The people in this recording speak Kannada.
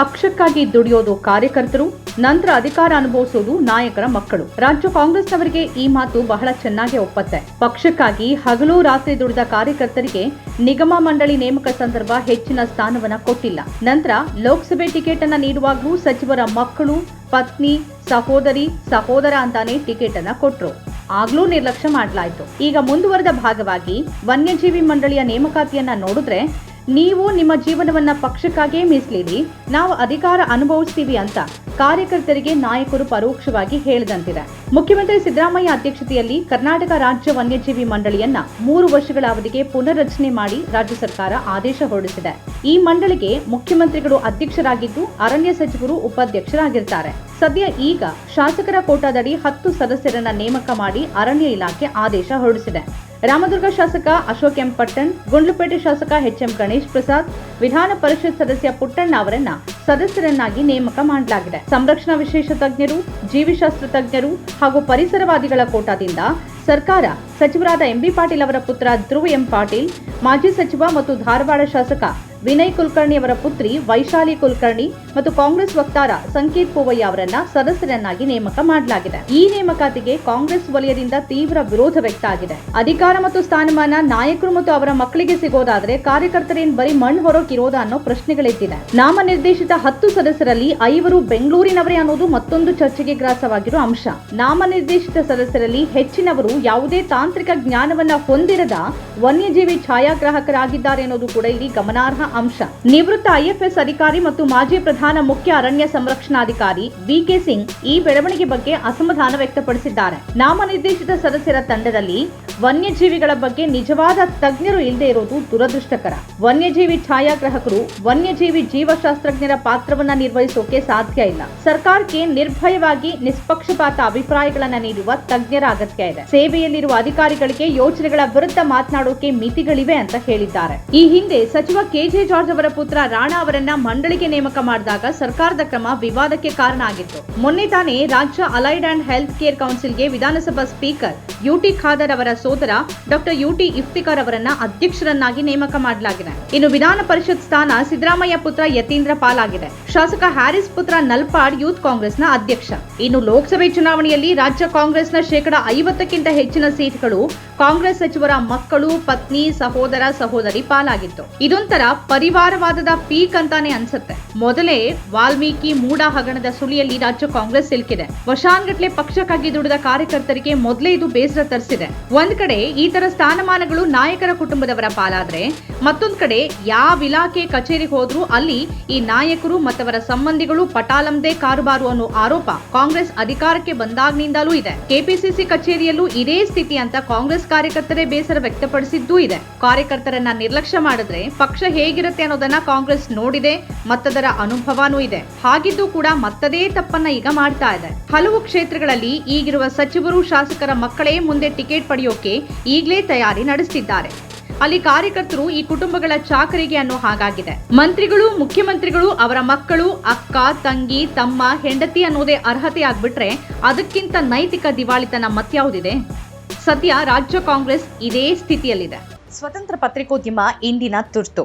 ಪಕ್ಷಕ್ಕಾಗಿ ದುಡಿಯೋದು ಕಾರ್ಯಕರ್ತರು, ನಂತರ ಅಧಿಕಾರ ಅನುಭವಿಸೋದು ನಾಯಕರ ಮಕ್ಕಳು. ರಾಜ್ಯ ಕಾಂಗ್ರೆಸ್ನವರಿಗೆ ಈ ಮಾತು ಬಹಳ ಚೆನ್ನಾಗಿ ಒಪ್ಪತ್ತೆ. ಪಕ್ಷಕ್ಕಾಗಿ ಹಗಲು ರಾತ್ರಿ ದುಡಿದ ಕಾರ್ಯಕರ್ತರಿಗೆ ನಿಗಮ ಮಂಡಳಿ ನೇಮಕ ಸಂದರ್ಭ ಹೆಚ್ಚಿನ ಸ್ಥಾನವನ್ನ ಕೊಟ್ಟಿಲ್ಲ. ನಂತರ ಲೋಕಸಭೆ ಟಿಕೆಟ್ ಅನ್ನ ನೀಡುವಾಗಲೂ ಸಚಿವರ ಮಕ್ಕಳು, ಪತ್ನಿ, ಸಹೋದರಿ, ಸಹೋದರ ಅಂತಾನೆ ಟಿಕೆಟ್ ಅನ್ನ ಕೊಟ್ರು. ಆಗ್ಲೂ ನಿರ್ಲಕ್ಷ್ಯ ಮಾಡಲಾಯಿತು. ಈಗ ಮುಂದುವರೆದ ಭಾಗವಾಗಿ ವನ್ಯಜೀವಿ ಮಂಡಳಿಯ ನೇಮಕಾತಿಯನ್ನ ನೋಡಿದ್ರೆ ನೀವು ನಿಮ್ಮ ಜೀವನವನ್ನ ಪಕ್ಷಕ್ಕಾಗೇ ಮೀಸಲಿಡಿ ನಾವು ಅಧಿಕಾರ ಅನುಭವಿಸ್ತೀವಿ ಅಂತ ಕಾರ್ಯಕರ್ತರಿಗೆ ನಾಯಕರು ಪರೋಕ್ಷವಾಗಿ ಹೇಳಿದಂತಿದೆ. ಮುಖ್ಯಮಂತ್ರಿ ಸಿದ್ದರಾಮಯ್ಯ ಅಧ್ಯಕ್ಷತೆಯಲ್ಲಿ ಕರ್ನಾಟಕ ರಾಜ್ಯ ವನ್ಯಜೀವಿ ಮಂಡಳಿಯನ್ನ ಮೂರು ವರ್ಷಗಳ ಅವಧಿಗೆ ಪುನರ್ರಚನೆ ಮಾಡಿ ರಾಜ್ಯ ಸರ್ಕಾರ ಆದೇಶ ಹೊರಡಿಸಿದೆ. ಈ ಮಂಡಳಿಗೆ ಮುಖ್ಯಮಂತ್ರಿಗಳು ಅಧ್ಯಕ್ಷರಾಗಿದ್ದು ಅರಣ್ಯ ಸಚಿವರು ಉಪಾಧ್ಯಕ್ಷರಾಗಿರ್ತಾರೆ. ಸದ್ಯ ಈಗ ಶಾಸಕರ ಕೋಟಾದಡಿ ಹತ್ತು ಸದಸ್ಯರನ್ನ ನೇಮಕ ಮಾಡಿ ಅರಣ್ಯ ಇಲಾಖೆ ಆದೇಶ ಹೊರಡಿಸಿದೆ. ರಾಮದುರ್ಗ ಶಾಸಕ ಅಶೋಕ್ ಎಂ ಪಟ್ಟಣ್, ಗುಂಡ್ಲುಪೇಟೆ ಶಾಸಕ ಎಚ್ ಎಂ ಗಣೇಶ್ ಪ್ರಸಾದ್, ವಿಧಾನ ಪರಿಷತ್ ಸದಸ್ಯ ಪುಟ್ಟಣ್ಣ ಅವರನ್ನ ಸದಸ್ಯರನ್ನಾಗಿ ನೇಮಕ ಮಾಡಲಾಗಿದೆ. ಸಂರಕ್ಷಣಾ ವಿಶೇಷ ತಜ್ಞರು, ಜೀವಿಶಾಸ್ತ್ರ ತಜ್ಞರು ಹಾಗೂ ಪರಿಸರವಾದಿಗಳ ಕೋಟಾದಿಂದ ಸರ್ಕಾರ ಸಚಿವರಾದ ಎಂಬಿ ಪಾಟೀಲ್ ಅವರ ಪುತ್ರ ಧ್ರುವ್ ಎಂ ಪಾಟೀಲ್, ಮಾಜಿ ಸಚಿವ ಮತ್ತು ಧಾರವಾಡ ಶಾಸಕ ವಿನಯ್ ಕುಲಕರ್ಣಿ ಅವರ ಪುತ್ರಿ ವೈಶಾಲಿ ಕುಲಕರ್ಣಿ ಮತ್ತು ಕಾಂಗ್ರೆಸ್ ವಕ್ತಾರ ಸಂಕೇತ್ ಪೂವಯ್ಯ ಅವರನ್ನ ಸದಸ್ಯರನ್ನಾಗಿ ನೇಮಕ ಮಾಡಲಾಗಿದೆ. ಈ ನೇಮಕಾತಿಗೆ ಕಾಂಗ್ರೆಸ್ ವಲಯದಿಂದ ತೀವ್ರ ವಿರೋಧ ವ್ಯಕ್ತ ಆಗಿದೆ. ಅಧಿಕಾರ ಮತ್ತು ಸ್ಥಾನಮಾನ, ನಾಯಕರು ಮತ್ತು ಅವರ ಮಕ್ಕಳಿಗೆ ಸಿಗೋದಾದ್ರೆ ಕಾರ್ಯಕರ್ತರೇನ್ ಬರೀ ಮಣ್ಣು ಹೊರೋಕಿರೋದ ಅನ್ನೋ ಪ್ರಶ್ನೆಗಳಿದ್ದಿದೆ. ನಾಮನಿರ್ದೇಶಿತ ಹತ್ತು ಸದಸ್ಯರಲ್ಲಿ ಐವರು ಬೆಂಗಳೂರಿನವರೇ ಅನ್ನೋದು ಮತ್ತೊಂದು ಚರ್ಚೆಗೆ ಗ್ರಾಸವಾಗಿರೋ ಅಂಶ. ನಾಮನಿರ್ದೇಶಿತ ಸದಸ್ಯರಲ್ಲಿ ಹೆಚ್ಚಿನವರು ಯಾವುದೇ ತಾಂತ್ರಿಕ ಜ್ಞಾನವನ್ನ ಹೊಂದಿರದ ವನ್ಯಜೀವಿ ಛಾಯಾಗ್ರಾಹಕರಾಗಿದ್ದಾರೆ ಅನ್ನೋದು ಕೂಡ ಇಲ್ಲಿ ಗಮನಾರ್ಹ ಅಂಶ. ನಿವೃತ್ತ ಐಎಫ್ಎಸ್ ಅಧಿಕಾರಿ ಮತ್ತು ಮಾಜಿ ಪ್ರಧಾನ ಮುಖ್ಯ ಅರಣ್ಯ ಸಂರಕ್ಷಣಾಧಿಕಾರಿ ವಿಕೆ ಸಿಂಗ್ ಈ ಬೆಳವಣಿಗೆ ಬಗ್ಗೆ ಅಸಮಾಧಾನ ವ್ಯಕ್ತಪಡಿಸಿದ್ದಾರೆ. ನಾಮನಿರ್ದೇಶಿತ ಸದಸ್ಯರ ತಂಡದಲ್ಲಿ ವನ್ಯಜೀವಿಗಳ ಬಗ್ಗೆ ನಿಜವಾದ ತಜ್ಞರು ಇಲ್ಲದೆ ಇರುವುದು ದುರದೃಷ್ಟಕರ. ವನ್ಯಜೀವಿ ಛಾಯಾಗ್ರಾಹಕರು ವನ್ಯಜೀವಿ ಜೀವಶಾಸ್ತ್ರಜ್ಞರ ಪಾತ್ರವನ್ನ ನಿರ್ವಹಿಸೋಕೆ ಸಾಧ್ಯ ಇಲ್ಲ. ಸರ್ಕಾರಕ್ಕೆ ನಿರ್ಭಯವಾಗಿ ನಿಷ್ಪಕ್ಷಪಾತ ಅಭಿಪ್ರಾಯಗಳನ್ನ ನೀಡುವ ತಜ್ಞರ ಅಗತ್ಯ ಇದೆ. ಸೇವೆಯಲ್ಲಿರುವ ಅಧಿಕಾರಿಗಳಿಗೆ ಯೋಜನೆಗಳ ವಿರುದ್ಧ ಮಾತನಾಡೋಕೆ ಮಿತಿಗಳಿವೆ ಅಂತ ಹೇಳಿದ್ದಾರೆ. ಈ ಹಿಂದೆ ಸಚಿವ ಕೆಜೆ ಜಾರ್ಜ್ ಅವರ ಪುತ್ರ ರಾಣಾ ಅವರನ್ನ ಮಂಡಳಿಗೆ ನೇಮಕ ಮಾಡಿದಾಗ ಸರ್ಕಾರದ ಕ್ರಮ ವಿವಾದಕ್ಕೆ ಕಾರಣ ಆಗಿತ್ತು. ಮೊನ್ನೆ ತಾನೇ ರಾಜ್ಯ ಅಲೈಡ್ ಅಂಡ್ ಹೆಲ್ತ್ ಕೇರ್ ಕೌನ್ಸಿಲ್ಗೆ ವಿಧಾನಸಭಾ ಸ್ಪೀಕರ್ ಯುಟಿ ಖಾದರ್ ಅವರ ಸೋದರ ಡಾಕ್ಟರ್ ಯುಟಿ ಇಫ್ತಿಕಾರ್ ಅವರನ್ನ ಅಧ್ಯಕ್ಷರನ್ನಾಗಿ ನೇಮಕ ಮಾಡಲಾಗಿದೆ. ಇನ್ನು ವಿಧಾನ ಪರಿಷತ್ ಸ್ಥಾನ ಸಿದ್ದರಾಮಯ್ಯ ಪುತ್ರ ಯತೀಂದ್ರ ಪಾಲಾಗಿದೆ. ಶಾಸಕ ಹ್ಯಾರಿಸ್ ಪುತ್ರ ನಲ್ಪಾಡ್ ಯೂತ್ ಕಾಂಗ್ರೆಸ್ನ ಅಧ್ಯಕ್ಷ. ಇನ್ನು ಲೋಕಸಭೆ ಚುನಾವಣೆಯಲ್ಲಿ ರಾಜ್ಯ ಕಾಂಗ್ರೆಸ್ನ ಶೇಕಡ ಐವತ್ತಕ್ಕಿಂತ ಹೆಚ್ಚಿನ ಸೀಟ್ಗಳು ಕಾಂಗ್ರೆಸ್ ಸಚಿವರ ಮಕ್ಕಳು, ಪತ್ನಿ, ಸಹೋದರ, ಸಹೋದರಿ ಪಾಲಾಗಿತ್ತು. ಇದೊಂಥರ ಪರಿವಾರವಾದದ ಪೀಕ್ ಅಂತಾನೆ ಅನ್ಸುತ್ತೆ. ಮೊದಲೇ ವಾಲ್ಮೀಕಿ ಮೂಡ ಹಗರಣದ ಸುಳಿಯಲ್ಲಿ ರಾಜ್ಯ ಕಾಂಗ್ರೆಸ್ ಸಿಲುಕಿದೆ. ವರ್ಷಾನ್ಗಟ್ಲೆ ಪಕ್ಷಕ್ಕಾಗಿ ದುಡಿದ ಕಾರ್ಯಕರ್ತರಿಗೆ ಮೊದಲೇ ಇದು ಬೇಸರ ತರಿಸಿದೆ. ಒಂದ್ ಕಡೆ ಈ ತರ ಸ್ಥಾನಮಾನಗಳು ನಾಯಕರ ಕುಟುಂಬದವರ ಪಾಲಾದ್ರೆ, ಮತ್ತೊಂದ್ ಕಡೆ ಯಾವ ಇಲಾಖೆ ಕಚೇರಿಗೆ ಹೋದ್ರೂ ಅಲ್ಲಿ ಈ ನಾಯಕರು ಮತ್ತವರ ಸಂಬಂಧಿಗಳು ಪಟಾಲಂದೇ ಕಾರುಬಾರು ಅನ್ನೋ ಆರೋಪ ಕಾಂಗ್ರೆಸ್ ಅಧಿಕಾರಕ್ಕೆ ಬಂದಾಗ್ನಿಂದಲೂ ಇದೆ. ಕೆಪಿಸಿಸಿ ಕಚೇರಿಯಲ್ಲೂ ಇದೇ ಸ್ಥಿತಿ ಅಂತ ಕಾಂಗ್ರೆಸ್ ಕಾರ್ಯಕರ್ತರೇ ಬೇಸರ ವ್ಯಕ್ತಪಡಿಸಿದ್ದೂ ಇದೆ. ಕಾರ್ಯಕರ್ತರನ್ನ ನಿರ್ಲಕ್ಷ್ಯ ಮಾಡಿದ್ರೆ ಪಕ್ಷ ಹೇಗಿರುತ್ತೆ ಅನ್ನೋದನ್ನ ಕಾಂಗ್ರೆಸ್ ನೋಡಿದೆ, ಮತ್ತದರ ಅನುಭವನೂ ಇದೆ. ಹಾಗಿದ್ದು ಕೂಡ ಮತ್ತದೇ ತಪ್ಪನ್ನ ಈಗ ಮಾಡ್ತಾ ಇದೆ. ಹಲವು ಕ್ಷೇತ್ರಗಳಲ್ಲಿ ಈಗಿರುವ ಸಚಿವರು ಶಾಸಕರ ಮಕ್ಕಳೇ ಮುಂದೆ ಟಿಕೆಟ್ ಪಡೆಯೋಕೆ ಈಗಲೇ ತಯಾರಿ ನಡೆಸುತ್ತಿದ್ದಾರೆ ಅಲ್ಲಿ ಕಾರ್ಯಕರ್ತರು ಈ ಕುಟುಂಬಗಳ ಚಾಕರಿಗೆ ಅನ್ನೋ ಹಾಗಾಗಿದೆ. ಮಂತ್ರಿಗಳು, ಮುಖ್ಯಮಂತ್ರಿಗಳು, ಅವರ ಮಕ್ಕಳು, ಅಕ್ಕ, ತಂಗಿ, ತಮ್ಮ, ಹೆಂಡತಿ ಅನ್ನೋದೇ ಅರ್ಹತೆ ಆಗ್ಬಿಟ್ರೆ ಅದಕ್ಕಿಂತ ನೈತಿಕ ದಿವಾಳಿತನ ಮತ್ಯಾವುದಿದೆ ಸದ್ಯ ರಾಜ್ಯ ಕಾಂಗ್ರೆಸ್ ಇದೇ ಸ್ಥಿತಿಯಲ್ಲಿದೆ. ಸ್ವತಂತ್ರ ಪತ್ರಿಕೋದ್ಯಮ ಇಂದಿನ ತುರ್ತು.